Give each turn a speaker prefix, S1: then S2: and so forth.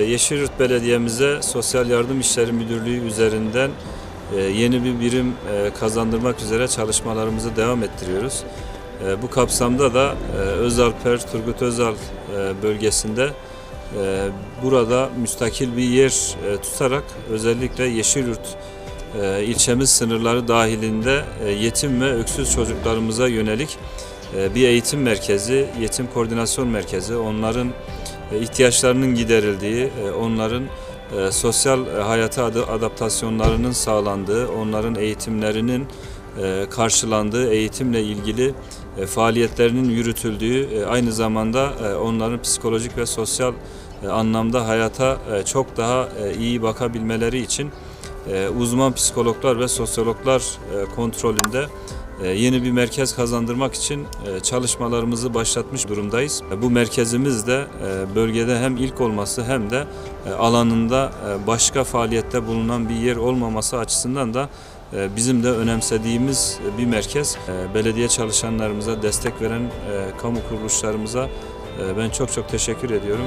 S1: Yeşilyurt Belediye'mize Sosyal Yardım İşleri Müdürlüğü üzerinden e, yeni bir birim e, kazandırmak üzere çalışmalarımızı devam ettiriyoruz. E, Bu kapsamda da Özalper, Turgut Özal bölgesinde burada müstakil bir yer tutarak özellikle Yeşilyurt ilçemiz sınırları dahilinde yetim ve öksüz çocuklarımıza yönelik bir eğitim merkezi, yetim koordinasyon merkezi, onların ihtiyaçlarının giderildiği, e, onların e, sosyal e, hayata ad- adaptasyonlarının sağlandığı, onların eğitimlerinin e, karşılandığı, eğitimle ilgili e, faaliyetlerinin yürütüldüğü, e, aynı zamanda e, onların psikolojik ve sosyal e, anlamda hayata e, çok daha e, iyi bakabilmeleri için e, uzman psikologlar ve sosyologlar e, kontrolünde e, yeni bir merkez kazandırmak için e, çalışmalarımızı başlatmış durumdayız. E, Bu merkezimiz de e, bölgede hem ilk olması hem de alanında başka faaliyette bulunan bir yer olmaması açısından da bizim de önemsediğimiz bir merkez. Belediye çalışanlarımıza, destek veren kamu kuruluşlarımıza ben çok çok teşekkür ediyorum.